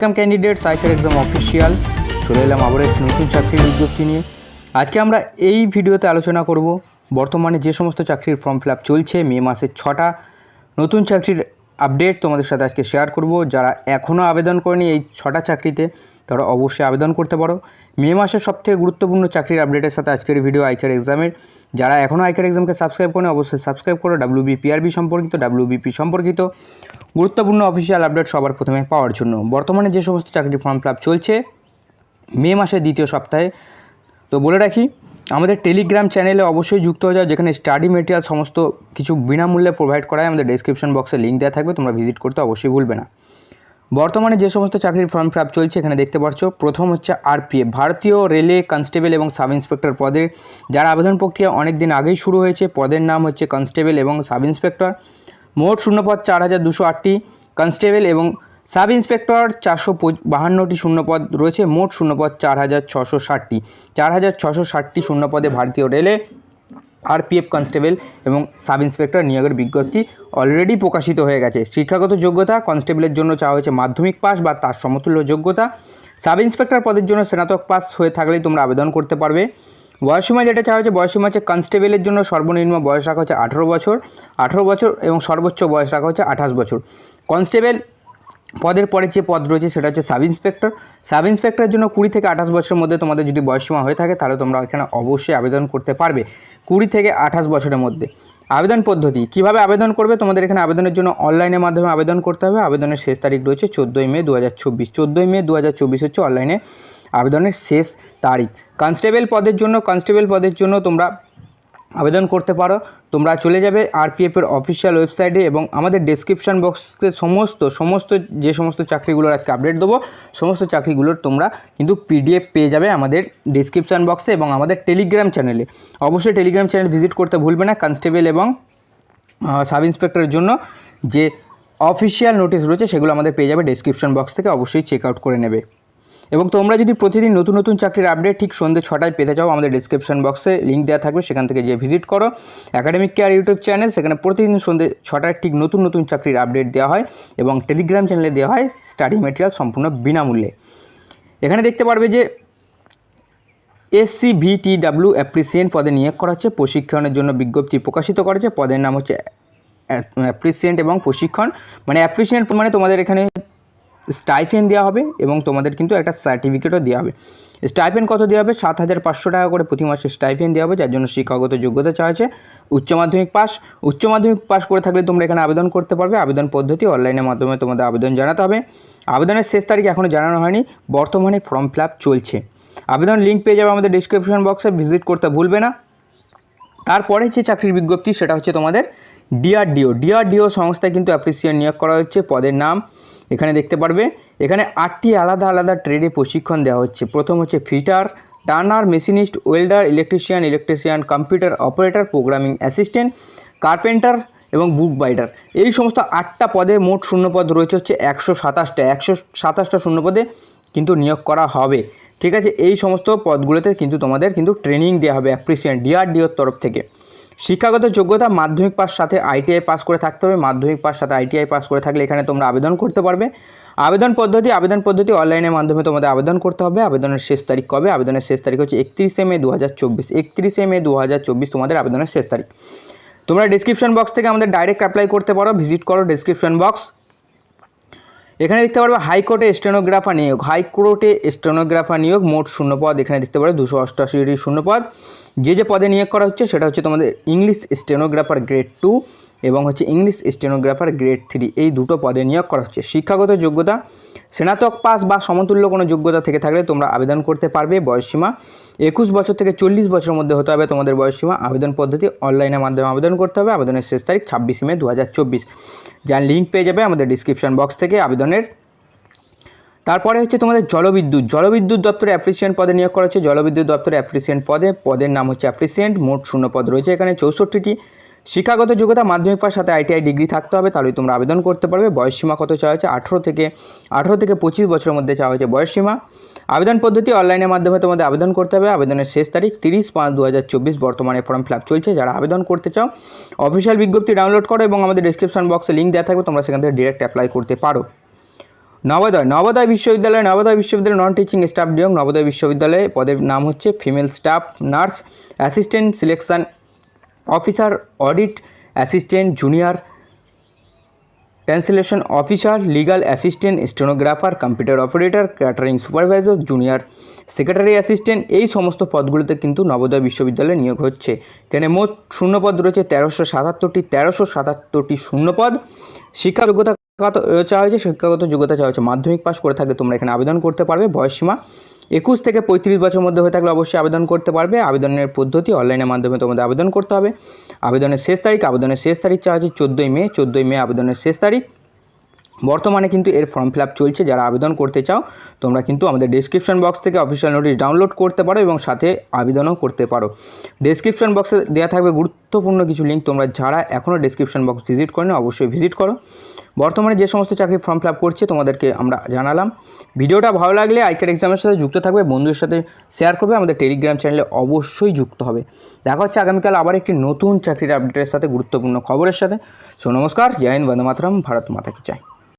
Welcome candidate cycle exam official চলে এলাম আবার একটি নতুন চাকরির বিজ্ঞপ্তি নিয়ে। আজকে আমরা এই ভিডিওতে আলোচনা করব, বর্তমানে যে সমস্ত চাকরির ফর্ম ফিল চলছে, মে মাসের ছটা, নতুন চাকরির আপডেট তোমাদের সাথে আজকে শেয়ার করব। যারা এখনও আবেদন করেনি এই ছটা চাকরিতে, তারা অবশ্যই আবেদন করতে পারো। মে মাসের সবথেকে গুরুত্বপূর্ণ চাকরির আপডেটের সাথে আজকের ভিডিও আইকার এক্সামের যারা এখনও আইকার এক্সামকে সাবস্ক্রাইব করেন, অবশ্যই সাবস্ক্রাইব করো। ডাব্লিউবি পিআরবি সম্পর্কিত ডাব্লিউবিপি সম্পর্কিত। গুরুত্বপূর্ণ অফিসিয়াল আপডেট সবার প্রথমে পাওয়ার জন্য। বর্তমানে যে সমস্ত চাকরির ফর্ম ফিল চলছে, মে মাসের দ্বিতীয় সপ্তাহে। তো বলে রাখি, আমাদের টেলিগ্রাম চ্যানেলে অবশ্যই যুক্ত হয়ে যাও, যেখানে স্টাডি মেটেরিয়াল সমস্ত কিছু বিনামূল্যে প্রোভাইড করা হয়। আমাদের ডেসক্রিপশন বক্সে লিঙ্ক দেওয়া থাকবে, তোমরা ভিজিট করতে অবশ্যই ভুলবে না। বর্তমানে যে সমস্ত চাকরির ফর্ম ফিল চলছে এখানে দেখতে পাচ্ছ, প্রথম হচ্ছে আরপিএফ। ভারতীয় রেলে কনস্টেবল এবং সাব ইন্সপেক্টর পদের যার আবেদন প্রক্রিয়া অনেক দিন আগেই শুরু হয়েছে, পদের নাম হচ্ছে কনস্টেবল এবং সাব ইন্সপেক্টর মোট শূন্যপদ চার হাজার দুশো আটটি। কনস্টেবল এবং সাব ইন্সপেক্টর চারশো বাহান্নটি শূন্যপদ রয়েছে, মোট শূন্যপদ চার হাজার ছশো ষাটটি। চার হাজার ছশো ষাটটি শূন্যপদে ভারতীয় রেলে আরপিএফ কনস্টেবল এবং সাব ইন্সপেক্টর নিয়োগের বিজ্ঞপ্তি অলরেডি প্রকাশিত হয়ে গেছে। শিক্ষাগত যোগ্যতা কনস্টেবলের জন্য চাওয়া হয়েছে মাধ্যমিক পাস বা তার সমতুল্য যোগ্যতা। সাব ইন্সপেক্টর পদের জন্য স্নাতক পাস হয়ে থাকলেই তোমরা আবেদন করতে পারবে। বয়সীমা যেটা চাওয়া হয়েছে বয়সীমা হচ্ছে কনস্টেবলের জন্য সর্বনিম্ন বয়স রাখা হচ্ছে আঠেরো বছর। আঠেরো বছর এবং সর্বোচ্চ বয়স রাখা হচ্ছে আঠাশ বছর। কনস্টেবল পদের পরে যে পদ রয়েছে সেটা হচ্ছে সাব ইন্সপেক্টর। সাব ইন্সপেক্টরের জন্য কুড়ি থেকে আঠাশ বছরের মধ্যে তোমাদের যদি বয়সীমা হয়ে থাকে, তাহলে তোমরা এখানে অবশ্যই আবেদন করতে পারবে। কুড়ি থেকে আঠাশ বছরের মধ্যে। আবেদন পদ্ধতি, কীভাবে আবেদন করবে? তোমাদের এখানে আবেদনের জন্য অনলাইনের মাধ্যমে আবেদন করতে হবে। আবেদনের শেষ তারিখ রয়েছে চোদ্দোই মে দু হাজার চব্বিশ। চোদ্দোই মে দু হাজার চব্বিশ হচ্ছে অনলাইনে আবেদনের শেষ তারিখ। কনস্টেবল পদের জন্য, কনস্টেবল পদের জন্য তোমরা আবেদন করতে পারো। তোমরা চলে যাবে আরপিএফের অফিসিয়াল ওয়েবসাইটে এবং আমাদের ডেসক্রিপশন বক্সে সমস্ত সমস্ত যে সমস্ত চাকরিগুলোর আজকে আপডেট দেবো, সমস্ত চাকরিগুলোর তোমরা কিন্তু পিডিএফ পেয়ে যাবে আমাদের ডেসক্রিপশন বক্সে এবং আমাদের টেলিগ্রাম চ্যানেলে অবশ্যই টেলিগ্রাম চ্যানেল ভিজিট করতে ভুলবে না কনস্টেবল এবং সাব ইন্সপেক্টরের জন্য যে অফিসিয়াল নোটিশ রয়েছে সেগুলো আমাদের পেয়ে যাবে ডেসক্রিপশন বক্স থেকে, অবশ্যই চেক আউট করে নেবে। এবং তোমরা যদি প্রতিদিন নতুন নতুন চাকরির আপডেট ঠিক সন্ধ্যে ছটায় পেতে চাও, আমাদের ডিসক্রিপশন বক্সে লিঙ্ক দেওয়া থাকবে, সেখান থেকে যে ভিজিট করো। একাডেমিক কেয়ার ইউটিউব চ্যানেল সেখানে প্রতিদিন সন্ধ্যে ছটায় ঠিক নতুন নতুন চাকরির আপডেট দেওয়া হয় এবং টেলিগ্রাম চ্যানেলে দেওয়া হয় স্টাডি মেটেরিয়াল সম্পূর্ণ বিনামূল্যে। এখানে দেখতে পারবে যে এসসি ভিটিডাব্লিউ অ্যাপ্রিসিয়েন্ট পদে নিয়োগ করা হচ্ছে, প্রশিক্ষণের জন্য বিজ্ঞপ্তি প্রকাশিত করেছে পদের নাম হচ্ছে অ্যাপ্রিসিয়েন্ট এবং প্রশিক্ষণ। মানে অ্যাপ্রিসিয়েন্ট মানে তোমাদের এখানে স্টাইফেন দেওয়া হবে এবং তোমাদের কিন্তু একটা সার্টিফিকেটও দেওয়া হবে। স্টাইফেন কত দেওয়া হবে? সাত হাজার পাঁচশো টাকা করে প্রতি মাসে স্টাইফেন দেওয়া হবে, যার জন্য শিক্ষাগত যোগ্যতা চাওয়া হয়েছে। উচ্চ মাধ্যমিক পাস। উচ্চ মাধ্যমিক পাস করে থাকলে তোমরা এখানে আবেদন করতে পারবে। আবেদন পদ্ধতি অনলাইনের মাধ্যমে তোমাদের আবেদন জানাতে হবে। আবেদনের শেষ তারিখ এখনও জানানো হয়নি। বর্তমানে ফর্ম ফিল চলছে। আবেদন লিঙ্ক পেয়ে যাবে আমাদের ডিসক্রিপশন বক্সে ভিজিট করতে ভুলবে না। তারপরে যে চাকরির বিজ্ঞপ্তি, সেটা হচ্ছে তোমাদের ডিআরডিও ডিআরডিও সংস্থায় কিন্তু অ্যাপ্রিসিয়েন্ট নিয়োগ করা হচ্ছে। পদের নাম এখানে দেখতে পারবে, এখানে আটটি আলাদা আলাদা ট্রেডে প্রশিক্ষণ দেওয়া হচ্ছে। প্রথম হচ্ছে fitter, turner, machinist, welder electrician electrician computer operator programming assistant carpenter এবং বুক বাইডার এই সমস্ত আটটা পদে মোট শূন্যপদ রয়েছে হচ্ছে একশো সাতাশটা। একশো সাতাশটা শূন্যপদে কিন্তু নিয়োগ করা হবে। ঠিক আছে, এই সমস্ত পদগুলোতে কিন্তু তোমাদের কিন্তু ট্রেনিং দেওয়া হবে অ্যাপ্রিসিয়েন্ট ডিআরডিওর তরফ থেকে। শিক্ষাগত যোগ্যতা মাধ্যমিক পাস সাথে আইটিআই পাস করে থাকতে হবে। মাধ্যমিক পাস সাথে আইটিআই পাস করে থাকলে এখানে তোমরা আবেদন করতে পারবে। আবেদন পদ্ধতি আবেদন পদ্ধতি অনলাইনের মাধ্যমে তোমাদের আবেদন করতে হবে। আবেদনের শেষ তারিখ কবে? আবেদনের শেষ তারিখ হচ্ছে একত্রিশে মে দু হাজার চব্বিশ। একত্রিশে মে দু হাজার চব্বিশ তোমাদের আবেদনের শেষ তারিখ। তোমরা ডিসক্রিপশন বক্স থেকে আমাদের ডাইরেক্ট অ্যাপ্লাই করতে পারো। ভিজিট করো ডিসক্রিপশন বক্স এখানে দেখতে পারবে হাইকোর্টে স্টেনোগ্রাফার নিয়োগ। হাইকোর্টে স্টেনোগ্রাফার নিয়োগ মোট শূন্যপদ। এখানে দেখতে পারবে দুশো অষ্টাশিটি শূন্যপদ। যে যে পদে নিয়োগ করা হচ্ছে সেটা হচ্ছে তোমাদের ইংলিশ স্টেনোগ্রাফার গ্রেড টু এবং হচ্ছে ইংলিশ স্টেনোগ্রাফার গ্রেড থ্রি এই দুটো পদে নিয়োগ করা হচ্ছে। শিক্ষাগত যোগ্যতা, স্নাতক পাস বা সমতুল্য কোনো যোগ্যতা থেকে থাকলে তোমরা আবেদন করতে পারবে বয়সসীমা। একুশ বছর থেকে চল্লিশ বছরের মধ্যে হতে হবে তোমাদের বয়সসীমা। আবেদন পদ্ধতি অনলাইনের মাধ্যমে আবেদন করতে হবে। আবেদনের শেষ তারিখ ছাব্বিশে মে দু হাজার চব্বিশ। যার লিঙ্ক পেয়ে যাবে আমাদের ডিসক্রিপশন বক্স থেকে আবেদনের তারপরে হচ্ছে তোমাদের জলবিদ্যুৎ। জলবিদ্যুৎ দপ্তরে অ্যাপ্রিসিয়েন্ট পদে নিয়োগ করা হচ্ছে। জলবিদ্যুৎ দপ্তরে অ্যাপ্রিসিয়েন্ট পদে, পদের নাম হচ্ছে অ্যাপ্রিসিয়েন্ট মোট শূন্য পদ রয়েছে এখানে চৌষট্টিটি। শিক্ষাগত যোগ্যতা, মাধ্যমিক পাশ, সাথে আইটিআই ডিগ্রি থাকতে হবে তাহলে তোমরা আবেদন করতে পারবে। বয়সসীমা কত চাওয়া হয়েছে? আঠেরো থেকে আঠেরো থেকে পঁচিশ বছরের মধ্যে চাওয়া হয়েছে বয়সসীমা আবেদন পদ্ধতি অনলাইনের মাধ্যমে তোমাদের আবেদন করতে হবে। আবেদনের শেষ তারিখ তিরিশ পাঁচ দু বর্তমানে ফর্ম ফিল চলছে। যারা আবেদন করতে চাও অফিসিয়াল বিজ্ঞপ্তি ডাউনলোড করো এবং আমাদের ডিসক্রিপশন বক্সে লিঙ্ক দেওয়া থাকবে। তোমরা সেখান থেকে ডিরেক্ট অ্যাপ্লাই করতে পারো। নবোদয় নবোদয় বিশ্ববিদ্যালয় নবোদয় বিশ্ববিদ্যালয় নন টিচিং স্টাফ নিয়োগ, নবোদয় বিশ্ববিদ্যালয়ে পদের নাম হচ্ছে female staff nurse assistant selection officer audit assistant junior translation officer legal assistant stenographer computer operator catering supervisor junior secretary assistant এই সমস্ত পদগুলোতে কিন্তু নবোদয় বিশ্ববিদ্যালয়ে নিয়োগ হচ্ছে। এখানে মোট শূন্যপদ রয়েছে, তেরোশো সাতাত্তরটি তেরোশো সাতাত্তরটি শূন্যপদ। শিক্ষা যোগ্যতা চাওয়া হয়েছে, শিক্ষাগত যোগ্যতা চাওয়া হয়েছে। মাধ্যমিক পাস করে থাকলে তোমরা এখানে আবেদন করতে পারবে, বয়সসীমা একুশ থেকে পঁয়ত্রিশ বছর মধ্যে হয়ে থাকলে অবশ্যই আবেদন করতে পারবে। আবেদনের পদ্ধতি অনলাইনের মাধ্যমে তোমাদের আবেদন করতে হবে। আবেদনের শেষ তারিখ, আবেদনের শেষ তারিখ চাওয়া হচ্ছে চোদ্দোই মে। চোদ্দোই মে আবেদনের শেষ তারিখ। বর্তমানে কিন্তু এর ফর্ম ফিল চলছে। যারা আবেদন করতে চাও, তোমরা কিন্তু আমাদের ডিসক্রিপশন বক্স থেকে অফিসিয়াল নোটিশ ডাউনলোড করতে পারো এবং সাথে আবেদনও করতে পারো। ডিসক্রিপশন বক্সে দেওয়া থাকবে গুরুত্বপূর্ণ কিছু লিঙ্ক তোমরা যারা এখনও ডিসক্রিপশন বক্স ভিজিট করো অবশ্যই ভিজিট করো। বর্তমানে যে সমস্ত চাকরি ফর্ম ফিল করছে, তোমাদেরকে আমরা জানালাম। ভিডিওটা ভালো লাগলে আইকার এক্সামের সাথে যুক্ত থাকবে, বন্ধুদের সাথে শেয়ার করবে, আমাদের টেলিগ্রাম চ্যানেলে অবশ্যই যুক্ত হবে। দেখা হচ্ছে আগামীকাল আবার একটি নতুন চাকরির আপডেটের সাথে গুরুত্বপূর্ণ খবরের সাথে। সো নমস্কার, জয় হিন্দ, বন্দে মাতরম, ভারত মাতাকে চাই